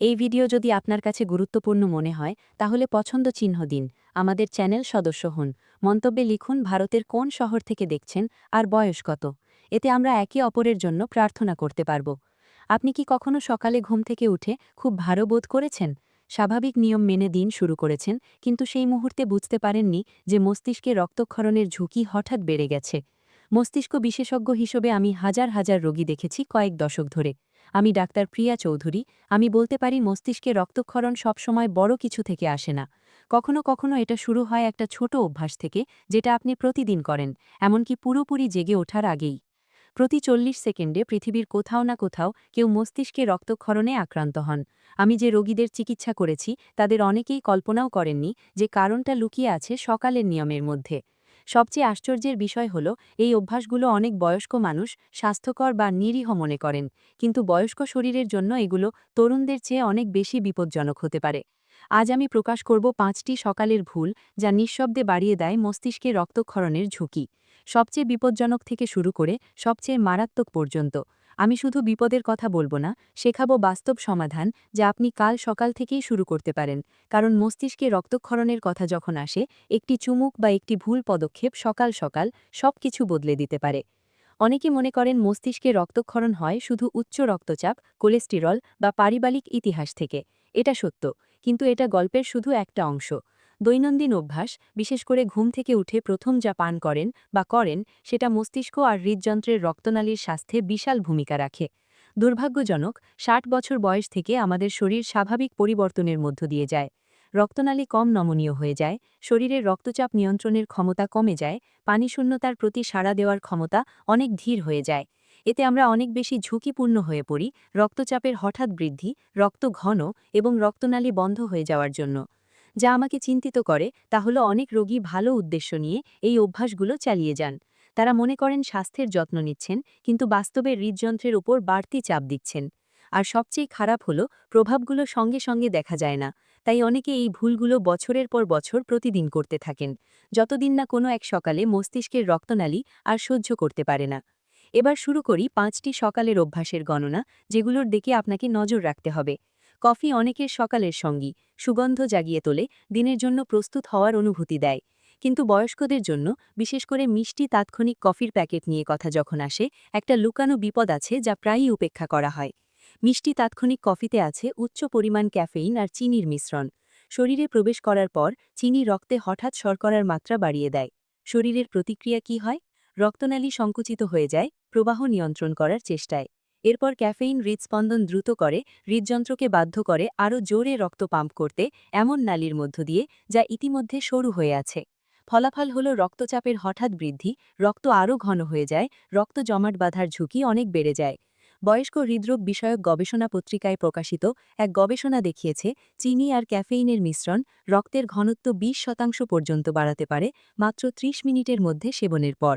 এই ভিডিও যদি আপনার কাছে গুরুত্বপূর্ণ মনে হয়, তাহলে পছন্দ চিহ্ন দিন, আমাদের চ্যানেল সদস্য হন। মন্তব্যে লিখুন, ভারতের কোন শহর থেকে দেখছেন, আর বয়স কত? এতে আমরা একে অপরের জন্য প্রার্থনা করতে পারব। আপনি কি কখনো সকালে ঘুম থেকে উঠে খুব ভালো বোধ করেছেন? স্বাভাবিক নিয়ম মেনে দিন শুরু করেছেন, কিন্তু সেই মুহূর্তে বুঝতে পারেননি যে মস্তিষ্কে রক্তক্ষরণের ঝুঁকি হঠাৎ বেড়ে গেছে। মস্তিষ্ক বিশেষজ্ঞ হিসেবে আমি হাজার হাজার রোগী দেখেছি কয়েক দশক ধরে। আমি ডাক্তার প্রিয়া চৌধুরী, আমি বলতে পারি মস্তিষ্কে রক্তক্ষরণ সবসময় বড় কিছু থেকে আসে না। কখনো কখনো এটা শুরু হয় একটা ছোট অভ্যাস থেকে, যেটা আপনি প্রতিদিন করেন, এমনকি পুরোপুরি জেগে ওঠার আগেই। প্রতি চল্লিশ সেকেন্ডে পৃথিবীর কোথাও না কোথাও কেউ মস্তিষ্কে রক্তক্ষরণে আক্রান্ত হন। আমি যে রোগীদের চিকিৎসা করেছি, তাদের অনেকেই কল্পনাও করেননি যে কারণটা লুকিয়ে আছে সকালের নিয়মের মধ্যে। সবচেয়ে আশ্চর্যের বিষয় হল, এই অভ্যাসগুলো অনেক বয়স্ক মানুষ স্বাস্থ্যকর বা নিরীহ মনে করেন, কিন্তু বয়স্ক শরীরের জন্য এগুলো তরুণদের চেয়ে অনেক বেশি বিপজ্জনক হতে পারে। আজ আমি প্রকাশ করব পাঁচটি সকালের ভুল যা নিঃশব্দে বাড়িয়ে দেয় মস্তিষ্কে রক্তক্ষরণের ঝুঁকি। সবচেয়ে বিপজ্জনক থেকে শুরু করে সবচেয়ে মারাত্মক পর্যন্ত। আমি শুধু বিপদের কথা বলব না, শেখাবো বাস্তব সমাধান যা আপনি কাল সকাল থেকেই শুরু করতে পারেন। কারণ মস্তিষ্কে রক্তক্ষরণের কথা যখন আসে, একটি চুমুক বা একটি ভুল পদক্ষেপ সকাল সকাল সব কিছু বদলে দিতে পারে। অনেকে মনে করেন মস্তিষ্কে রক্তক্ষরণ হয় শুধু উচ্চ রক্তচাপ, কোলেস্টেরল বা পারিবারিক ইতিহাস থেকে। এটা সত্য, কিন্তু এটা গল্পের শুধু একটা অংশ। দৈনন্দিন অভ্যাস, বিশেষ করে ঘুম থেকে উঠে প্রথম যা পান করেন বা করেন, সেটা মস্তিষ্ক আর হৃদযন্ত্রের রক্তনালীর স্বাস্থ্যে বিশাল ভূমিকা রাখে। দুর্ভাগ্যজনক, ষাট বছর বয়স থেকে আমাদের শরীর স্বাভাবিক পরিবর্তনের মধ্য দিয়ে যায়। রক্তনালী কম নমনীয় হয়ে যায়, শরীরের রক্তচাপ নিয়ন্ত্রণের ক্ষমতা কমে যায় পানিশূন্যতার প্রতি সাড়া দেওয়ার ক্ষমতা অনেক ধীর হয়ে যায়। এতে আমরা অনেক বেশি ঝুঁকিপূর্ণ হয়ে পড়ি, রক্তচাপের হঠাৎ বৃদ্ধি, রক্ত ঘন এবং রক্তনালী বন্ধ হয়ে যাওয়ার জন্য। যা আমাকে চিন্তিত করে তা হলো অনেক রোগী ভালো উদ্দেশ্য নিয়ে এই অভ্যাসগুলো চালিয়ে যান। তারা মনে করেন স্বাস্থ্যের যত্ন নিচ্ছেন, কিন্তু বাস্তবে হৃদযন্ত্রের উপর বাড়তি চাপ দিচ্ছেন। আর সবচেয়ে খারাপ হলো, প্রভাবগুলো সঙ্গে সঙ্গে দেখা যায় না। তাই অনেকে এই ভুলগুলো বছরের পর বছর প্রতিদিন করতে থাকেন। যতদিন না কোনো এক সকালে মস্তিষ্কের রক্তনালী আর সহ্য করতে পারে না। এবার শুরু করি পাঁচটি সকালের অভ্যাসের গণনা, যেগুলোর দিকে আপনাকে নজর রাখতে হবে। কফি অনেকের সকালের সঙ্গী, সুগন্ধ জাগিয়ে তোলে, দিনের জন্য প্রস্তুত হওয়ার অনুভূতি দেয়। কিন্তু বয়স্কদের জন্য, বিশেষ করে মিষ্টি তাৎক্ষণিক কফির প্যাকেট নিয়ে কথা যখন আসে, একটা লুকানো বিপদ আছে যা প্রায়ই উপেক্ষা করা হয়। মিষ্টি তাৎক্ষণিক কফিতে আছে উচ্চ পরিমাণ ক্যাফেইন আর চিনির মিশ্রণ। শরীরে প্রবেশ করার পর, চিনি রক্তে হঠাৎ শর্করার মাত্রা বাড়িয়ে দেয়। শরীরের প্রতিক্রিয়া কি হয়? রক্তনালী সংকুচিত হয়ে যায়, প্রবাহ নিয়ন্ত্রণ করার চেষ্টায়। এরপর ক্যাফেইন হৃদস্পন্দন দ্রুত করে, হৃদযন্ত্রকে বাধ্য করে আরও জোরে রক্ত পাম্প করতে এমন নালীর মধ্য দিয়ে, যা ইতিমধ্যে সরু হয়ে আছে। ফলাফল হল রক্তচাপের হঠাৎ বৃদ্ধি, রক্ত আরও ঘন হয়ে যায়, রক্ত জমাট বাঁধার ঝুঁকি অনেক বেড়ে যায়। বয়স্ক হৃদরোগ বিষয়ক গবেষণা পত্রিকায় প্রকাশিত এক গবেষণা দেখিয়েছে, চিনি আর ক্যাফেইনের মিশ্রণ রক্তের ঘনত্ব ২০ শতাংশ পর্যন্ত বাড়াতে পারে, মাত্র ৩০ মিনিটের মধ্যে সেবনের পর।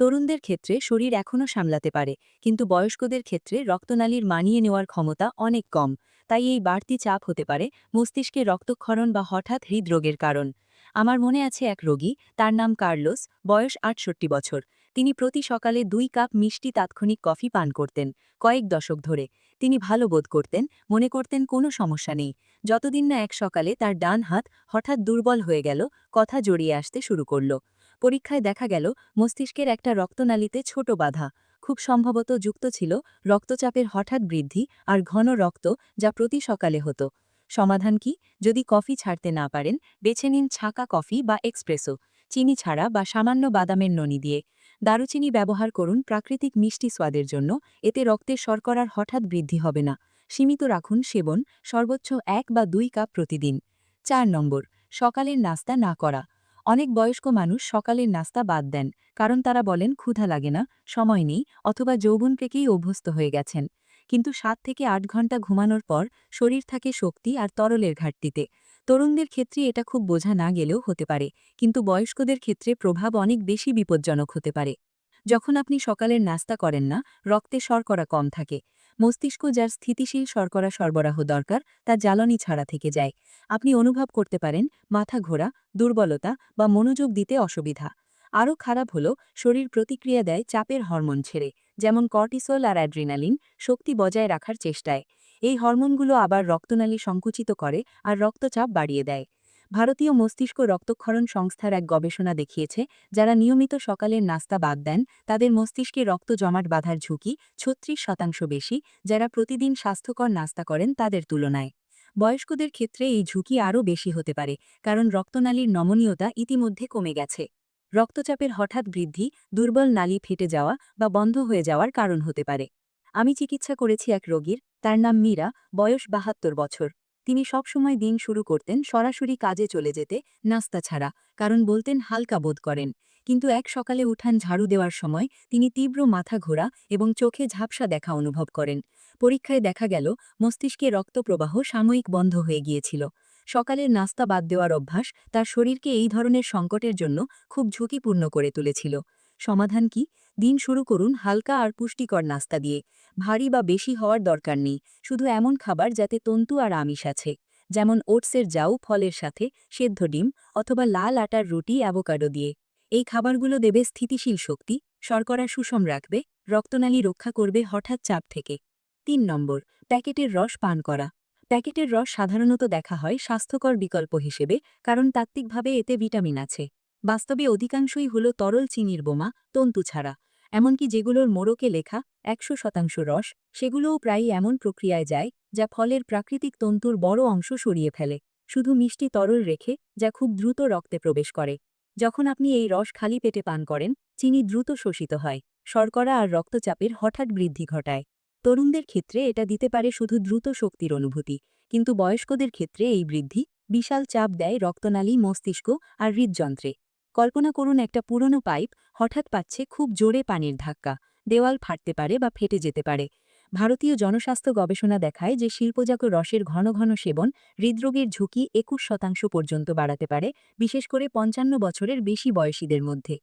তরুণদের ক্ষেত্রে শরীর এখনও সামলাতে পারে, কিন্তু বয়স্কদের ক্ষেত্রে রক্তনালীর মানিয়ে নেওয়ার ক্ষমতা অনেক কম, তাই এই বাড়তি চাপ হতে পারে মস্তিষ্কে রক্তক্ষরণ বা হঠাৎ হৃদরোগের কারণ। আমার মনে আছে এক রোগী, তার নাম কার্লোস, বয়স আটষট্টি বছর। তিনি প্রতি সকালে দুই কাপ মিষ্টি তাৎক্ষণিক কফি পান করতেন, কয়েক দশক ধরে। তিনি ভালো বোধ করতেন, মনে করতেন কোনো সমস্যা নেই। যতদিন না এক সকালে তার ডান হাত হঠাৎ দুর্বল হয়ে গেল, কথা জড়িয়ে আসতে শুরু করল। পরীক্ষায় দেখা গেল, মস্তিষ্কের একটা রক্তনালীতে ছোট বাধা। খুব সম্ভবত যুক্ত ছিল রক্তচাপের হঠাৎ বৃদ্ধি আর ঘন রক্ত যা প্রতি সকালে হতো। সমাধান কি? যদি কফি ছাড়তে না পারেন, বেছে নিন ছাকা কফি বা এক্সপ্রেসো, চিনি ছাড়া বা সামান্য বাদামের ননি দিয়ে। দারুচিনি ব্যবহার করুন প্রাকৃতিক মিষ্টি স্বাদের জন্য, এতে রক্তের শর্করার হঠাৎ বৃদ্ধি হবে না। সীমিত রাখুন সেবন, সর্বোচ্চ এক বা দুই কাপ প্রতিদিন। চার নম্বর, সকালের নাস্তা না করা। অনেক বয়স্ক মানুষ সকালের নাস্তা বাদ দেন, কারণ তারা বলেন, ক্ষুধা লাগে না, সময় নেই, অথবা যৌবন থেকেই অভ্যস্ত হয়ে গেছেন। কিন্তু সাত থেকে আট ঘণ্টা ঘুমানোর পর শরীর থাকে শক্তি আর তরলের ঘাটতিতে। তরুণদের ক্ষেত্রে এটা খুব বোঝা না গেলেও হতে পারে, কিন্তু বয়স্কদের ক্ষেত্রে প্রভাব অনেক বেশি বিপজ্জনক হতে পারে। যখন আপনি সকালের নাস্তা করেন না, রক্তে শর্করা কম থাকে। মস্তিষ্ক যার স্থিতিশীল শর্করা সরবরাহ দরকার, তা জ্বালানি ছাড়া থেকে যায়। আপনি অনুভব করতে পারেন, মাথা ঘোরা, দুর্বলতা বা মনোযোগ দিতে অসুবিধা। আরও খারাপ হল, শরীর প্রতিক্রিয়া দেয় চাপের হরমোন ছেড়ে, যেমন কর্টিসল আর অ্যাড্রিনালিন শক্তি বজায় রাখার চেষ্টায়। এই হরমোনগুলো আবার রক্তনালী সংকুচিত করে আর রক্তচাপ বাড়িয়ে দেয়। ভারতীয় মস্তিষ্ক রক্তক্ষরণ সংস্থার এক গবেষণা দেখিয়েছে, যারা নিয়মিত সকালের নাস্তা বাদ দেন, তাদের মস্তিষ্কে রক্ত জমাট বাঁধার ঝুঁকি ছত্রিশ শতাংশ বেশি, যারা প্রতিদিন স্বাস্থ্যকর নাস্তা করেন তাদের তুলনায়। বয়স্কদের ক্ষেত্রে এই ঝুঁকি আরও বেশি হতে পারে, কারণ রক্তনালীর নমনীয়তা ইতিমধ্যে কমে গেছে। রক্তচাপের হঠাৎ বৃদ্ধি, দুর্বল নালী ফেটে যাওয়া বা বন্ধ হয়ে যাওয়ার কারণ হতে পারে। আমি চিকিৎসা করেছি এক রোগীর, তার নাম মীরা, বয়স বাহাত্তর বছর। তিনি সবসময় দিন শুরু করতেন সরাসরি কাজে চলে যেতে, নাস্তা ছাড়া, কারণ বলতেন হালকা বোধ করেন। কিন্তু এক সকালে উঠান ঝাড়ু দেওয়ার সময় তিনি তীব্র মাথা ঘোরা এবং চোখে ঝাপসা দেখা অনুভব করেন। পরীক্ষায় দেখা গেল, মস্তিষ্কে রক্তপ্রবাহ সাময়িক বন্ধ হয়ে গিয়েছিল। সকালের নাস্তা বাদ দেওয়ার অভ্যাস তার শরীরকে এই ধরনের সংকটের জন্য খুব ঝুঁকিপূর্ণ করে তুলেছিল। সমাধান কি? দিন শুরু করুন হালকা আর পুষ্টিকর নাস্তা দিয়ে। ভারী বা বেশি হওয়ার দরকার নেই, শুধু এমন খাবার যাতে তন্তু আর আমিষ আছে, যেমন ওটসের জাউ ফলের সাথে, সেদ্ধ ডিম, অথবা লাল আটার রুটি, অ্যাভোকাডো দিয়ে। এই খাবারগুলো দেবে স্থিতিশীল শক্তি, শর্করা সুষম রাখবে, রক্তনালী রক্ষা করবে হঠাৎ চাপ থেকে। তিন নম্বর, প্যাকেটের রস পান করা। প্যাকেটের রস সাধারণত দেখা হয় স্বাস্থ্যকর বিকল্প হিসেবে, কারণ তাত্ত্বিকভাবে এতে ভিটামিন আছে। বাস্তবে অধিকাংশই হল তরল চিনির বোমা, তন্তু ছাড়া। এমনকি যেগুলোর মোড়কে লেখা একশো শতাংশ রস, সেগুলোও প্রায়ই এমন প্রক্রিয়ায় যায়, যা ফলের প্রাকৃতিক তন্তুর বড় অংশ সরিয়ে ফেলে, শুধু মিষ্টি তরল রেখে, যা খুব দ্রুত রক্তে প্রবেশ করে। যখন আপনি এই রস খালি পেটে পান করেন, চিনি দ্রুত শোষিত হয়, শর্করা আর রক্তচাপের হঠাৎ বৃদ্ধি ঘটায়। তরুণদের ক্ষেত্রে এটা দিতে পারে শুধু দ্রুত শক্তির অনুভূতি, কিন্তু বয়স্কদের ক্ষেত্রে এই বৃদ্ধি বিশাল চাপ দেয় রক্তনালী মস্তিষ্ক আর হৃদযন্ত্রে। কল্পনা করুন একটা পুরনো পাইপ হঠাৎ পাচ্ছে খুব জোরে পানির ধাক্কা, দেওয়াল ফাটতে পারে বা ফেটে যেতে পারে। ভারতীয় জনস্বাস্থ্য গবেষণা দেখায় যে শিল্পজাত রসের ঘন ঘন সেবন হৃদরোগের ঝুঁকি একুশ শতাংশ পর্যন্ত বাড়াতে পারে, বিশেষ করে পঞ্চান্ন বছরের বেশি বয়সীদের মধ্যে।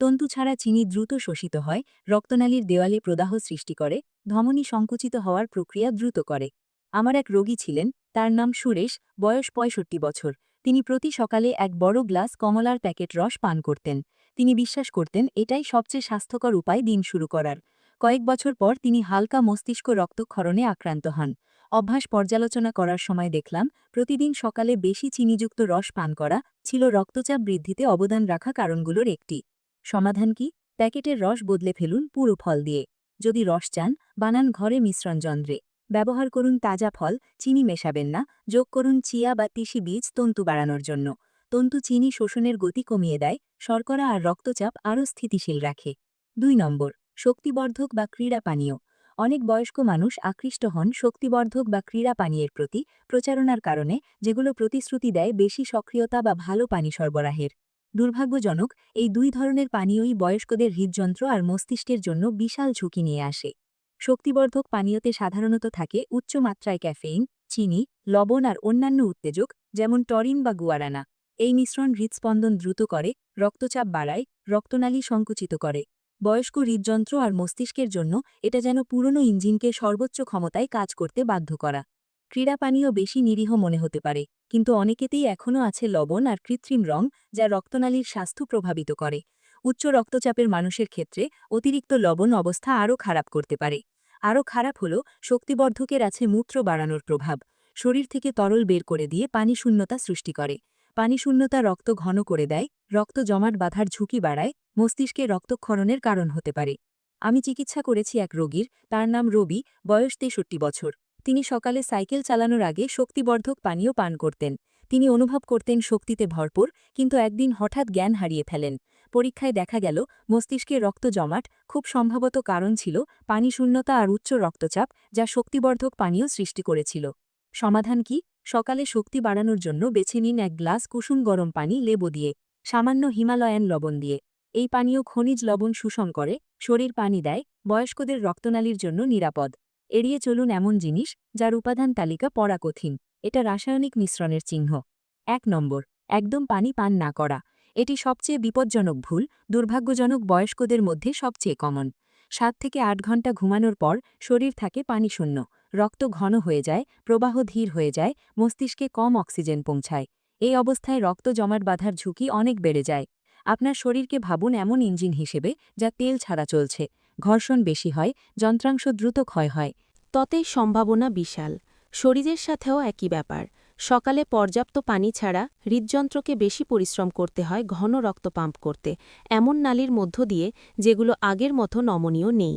তন্তু ছাড়া চিনি দ্রুত শোষিত হয়, রক্তনালীর দেওয়ালে প্রদাহ সৃষ্টি করে, ধমনী সংকুচিত হওয়ার প্রক্রিয়া দ্রুত করে। আমার এক রোগী ছিলেন, তার নাম সুরেশ, বয়স পঁয়ষট্টি বছর। তিনি প্রতি সকালে এক বড় গ্লাস কমলার প্যাকেট রস পান করতেন। তিনি বিশ্বাস করতেন, এটাই সবচেয়ে স্বাস্থ্যকর উপায় দিন শুরু করার। কয়েক বছর পর তিনি হালকা মস্তিষ্ক রক্তক্ষরণে আক্রান্ত হন। অভ্যাস পর্যালোচনা করার সময় দেখলাম, প্রতিদিন সকালে বেশি চিনিযুক্ত রস পান করা ছিল রক্তচাপ বৃদ্ধিতে অবদান রাখা কারণগুলোর একটি। সমাধান কি? প্যাকেটের রস বদলে ফেলুন পুরো ফল দিয়ে। যদি রস চান, বানান ঘরে মিশ্রণ যন্ত্রে। ব্যবহার করুন তাজা ফল, চিনি মেশাবেন না, যোগ করুন চিয়া বা তিসি বীজ তন্তু বাড়ানোর জন্য। তন্তু চিনি শোষণের গতি কমিয়ে দেয়, শর্করা আর রক্তচাপ আরও স্থিতিশীল রাখে। দুই নম্বর, শক্তিবর্ধক বা ক্রীড়া পানীয়। অনেক বয়স্ক মানুষ আকৃষ্ট হন শক্তিবর্ধক বা ক্রীড়া পানীয়ের প্রতি প্রচারণার কারণে, যেগুলো প্রতিশ্রুতি দেয় বেশি সক্রিয়তা বা ভালো পানি সরবরাহের। দুর্ভাগ্যজনক, এই দুই ধরনের পানীয়ই বয়স্কদের হৃদযন্ত্র আর মস্তিষ্কের জন্য বিশাল ঝুঁকি নিয়ে আসে। শক্তিবর্ধক পানীয়তে সাধারণত থাকে উচ্চ মাত্রায় ক্যাফেইন, চিনি, লবণ আর অন্যান্য উত্তেজক, যেমন টরিন বা গুয়ারানা। এই মিশ্রণ হৃদস্পন্দন দ্রুত করে, রক্তচাপ বাড়ায়, রক্তনালী সংকুচিত করে। বয়স্ক হৃদযন্ত্র আর মস্তিষ্কের জন্য এটা যেন পুরনো ইঞ্জিনকে সর্বোচ্চ ক্ষমতায় কাজ করতে বাধ্য করা। ক্রীড়া পানীয় বেশি নিরীহ মনে হতে পারে, কিন্তু অনেকেতেই এখনও আছে লবণ আর কৃত্রিম রং যা রক্তনালীর স্বাস্থ্য প্রভাবিত করে। উচ্চ রক্তচাপের মানুষের ক্ষেত্রে অতিরিক্ত লবণ অবস্থা আরও খারাপ করতে পারে। আরও খারাপ হল শক্তিবর্ধকের আছে মূত্র বাড়ানোর প্রভাব। শরীর থেকে তরল বের করে দিয়ে পানি শূন্যতা সৃষ্টি করে। পানি শূন্যতা রক্ত ঘন করে দেয়, রক্ত জমাট বাঁধার ঝুঁকি বাড়ায়, মস্তিষ্কে রক্তক্ষরণের কারণ হতে পারে। আমি চিকিৎসা করেছি এক রোগীর, তার নাম রবি, বয়স তেষট্টি বছর। তিনি সকালে সাইকেল চালানোর আগে শক্তিবর্ধক পানীয় পান করতেন। তিনি অনুভব করতেন শক্তিতে ভরপুর, কিন্তু একদিন হঠাৎ জ্ঞান হারিয়ে ফেলেন। পরীক্ষায় দেখা গেল, মস্তিষ্কে রক্ত জমাট, খুব সম্ভবত কারণ ছিল পানি শূন্যতা আর উচ্চ রক্তচাপ, যা শক্তিবর্ধক পানীয় সৃষ্টি করেছিল। সমাধান কি? সকালে শক্তি বাড়ানোর জন্য বেছে নিন এক গ্লাস কুসুম গরম পানি লেবু দিয়ে, সামান্য হিমালয়ান লবণ দিয়ে। এই পানীয় খনিজ লবণ শোষণ করে, শরীর পানি দেয়, বয়স্কদের রক্তনালীর জন্য নিরাপদ। এড়িয়ে চলুন এমন জিনিস, যার উপাদান তালিকা পড়া কঠিন এটা রাসায়নিক মিশ্রণের চিহ্ন। এক নম্বর, একদম পানি পান না করা। এটি সবচেয়ে বিপজ্জনক ভুল, দুর্ভাগ্যজনক বয়স্কদের মধ্যে সবচেয়ে কমন সাত থেকে আট ঘণ্টা ঘুমানোর পর শরীর থাকে পানিশূন্য, রক্ত ঘন হয়ে যায়, প্রবাহ ধীর হয়ে যায়, মস্তিষ্কে কম অক্সিজেন পৌঁছায়। এই অবস্থায় রক্ত জমাট বাঁধার ঝুঁকি অনেক বেড়ে যায়। আপনার শরীরকে ভাবুন এমন ইঞ্জিন হিসেবে যা তেল ছাড়া চলছে, ঘর্ষণ বেশি হয়, যন্ত্রাংশ দ্রুত ক্ষয় হয়। ততেই সম্ভাবনা বিশাল। শরীরের সাথেও একই ব্যাপার। সকালে পর্যাপ্ত পানি ছাড়া হৃদযন্ত্রকে বেশি পরিশ্রম করতে হয় ঘন রক্ত পাম্প করতে, এমন নালীর মধ্য দিয়ে যেগুলো আগের মতো নমনীয় নেই।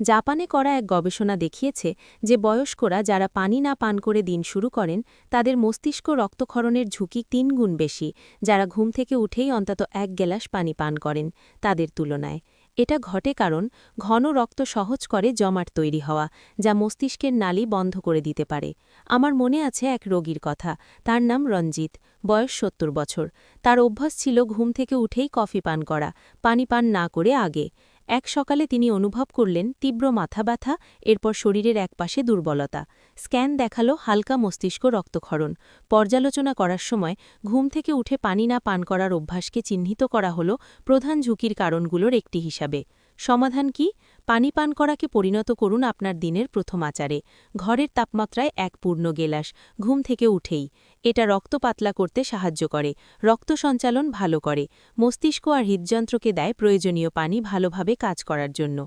জাপানে করা এক গবেষণা দেখিয়েছে যে বয়স্করা যারা পানি না পান করে দিন শুরু করেন, তাদের মস্তিষ্ক রক্তক্ষরণের ঝুঁকি তিন গুণ বেশি, যারা ঘুম থেকে উঠেই অন্তত এক গ্লাস পানি পান করেন, তাদের তুলনায়। এটা ঘটে কারণ ঘন রক্ত সহজ করে জমাট তৈরি হওয়া, যা মস্তিষ্কের নালি বন্ধ করে দিতে পারে। আমার মনে আছে এক রোগীর কথা, তার নাম রঞ্জিত, বয়স সত্তর বছর। তার অভ্যাস ছিল ঘুম থেকে উঠেই কফি পান করা, পানি পান না করে আগে। এক সকালে তিনি অনুভব করলেন তীব্র মাথা ব্যথা এরপর শরীরের একপাশে দুর্বলতা। স্ক্যান দেখাল হালকা মস্তিষ্ক রক্তক্ষরণ। পর্যালোচনা করার সময় ঘুম থেকে উঠে পানি না পান করার অভ্যাসকে চিহ্নিত করা হল প্রধান ঝুঁকির কারণগুলোর একটি হিসাবে। সমাধান কি? পানি পান করাকে পরিণত করুন আপনার দিনের প্রথম আচারে। ঘরের তাপমাত্রায় এক পূর্ণ গেলাস, ঘুম থেকে উঠেই। এটা রক্ত পাতলা করতে সাহায্য করে, রক্ত সঞ্চালন ভালো করে। মস্তিষ্ক আর হৃদযন্ত্রকে দেয় প্রয়োজনীয় পানি ভালোভাবে কাজ করার জন্য।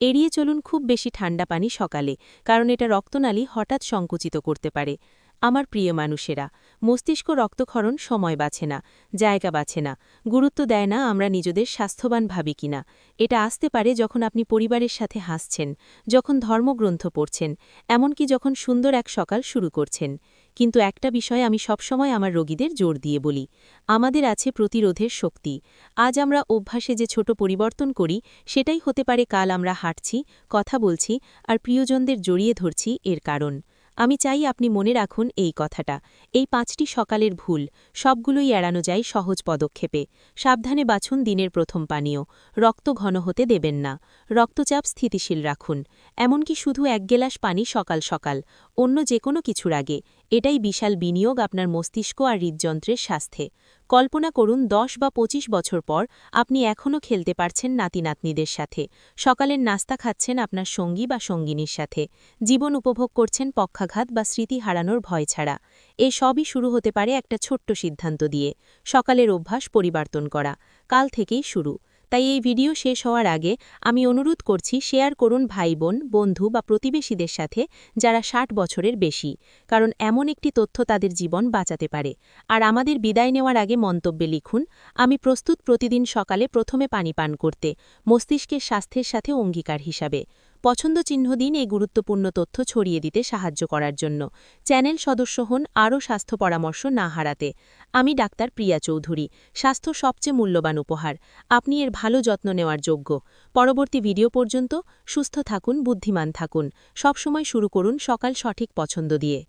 এড়িয়ে চলুন খুব বেশি ঠান্ডা পানি সকালে, কারণ এটা রক্তনালী হঠাৎ সংকুচিত করতে পারে। আমার প্রিয় মানুষেরা, মস্তিষ্ক রক্তক্ষরণ সময় বাছে না, জায়গা বাছে না, গুরুত্ব দেয় না আমরা নিজেদের স্বাস্থ্যবান ভাবি কিনা। এটা আসতে পারে যখন আপনি পরিবারের সাথে হাসছেন, যখন ধর্মগ্রন্থ পড়ছেন, এমনকি যখন সুন্দর এক সকাল শুরু করছেন। কিন্তু একটা বিষয় আমি সবসময় আমার রোগীদের জোর দিয়ে বলি, আমাদের আছে প্রতিরোধের শক্তি। আজ আমরা অভ্যাসে যে ছোট পরিবর্তন করি, সেটাই হতে পারে কাল আমরা হাঁটছি, কথা বলছি, আর প্রিয়জনদের জড়িয়ে ধরছি এর কারণ। আমি চাই আপনি মনে রাখুন এই কথাটা। এই পাঁচটি সকালের ভুল, সবগুলোই এড়ানো যায় সহজ পদক্ষেপে। সাবধানে বাছুন দিনের প্রথম পানীয়। রক্ত ঘন হতে দেবেন না। রক্তচাপ স্থিতিশীল রাখুন। এমনকি শুধু এক গেলাস পানি সকাল সকাল, অন্য যে কোনো কিছুর আগে। এটাই বিশাল বিনিয়োগ আপনার মস্তিষ্ক আর হৃদযন্ত্রের স্বাস্থ্যে। কল্পনা করুন দশ বা ২৫ বছর পর আপনি এখনও খেলতে পারছেন নাতি নাতনিদের সাথে। সকালের নাস্তা খাচ্ছেন আপনার সঙ্গী বা সঙ্গিনীর সাথে। জীবন উপভোগ করছেন পক্ষাঘাত বা স্মৃতি হারানোর ভয় ছাড়া। এ সবই শুরু হতে পারে একটা ছোট্ট সিদ্ধান্ত দিয়ে। সকালের অভ্যাস পরিবর্তন করা। কাল থেকেই শুরু। তাই এই ভিডিও শেষ হওয়ার আগে আমি অনুরোধ করছি শেয়ার করুন ভাই বোন বন্ধু বা প্রতিবেশীদের সাথে যারা ষাট বছরের বেশি, কারণ এমন একটি তথ্য তাদের জীবন বাঁচাতে পারে। আর আমাদের বিদায় নেওয়ার আগে মন্তব্যে লিখুন, আমি প্রস্তুত প্রতিদিন সকালে প্রথমে পানি পান করতে, মস্তিষ্কের স্বাস্থ্যের সাথে অঙ্গীকার হিসাবে। পছন্দ চিহ্ন দিন এই গুরুত্বপূর্ণ তথ্য ছড়িয়ে দিতে সাহায্য করার জন্য। চ্যানেল সদস্য হন আরও স্বাস্থ্য পরামর্শ না হারাতে। আমি ডাক্তার প্রিয়া চৌধুরী, স্বাস্থ্য সবচেয়ে মূল্যবান উপহার। আপনি এর ভালো যত্ন নেওয়ার যোগ্য। পরবর্তী ভিডিও পর্যন্ত সুস্থ থাকুন, বুদ্ধিমান থাকুন। সবসময় শুরু করুন সকাল সঠিক পছন্দ দিয়ে।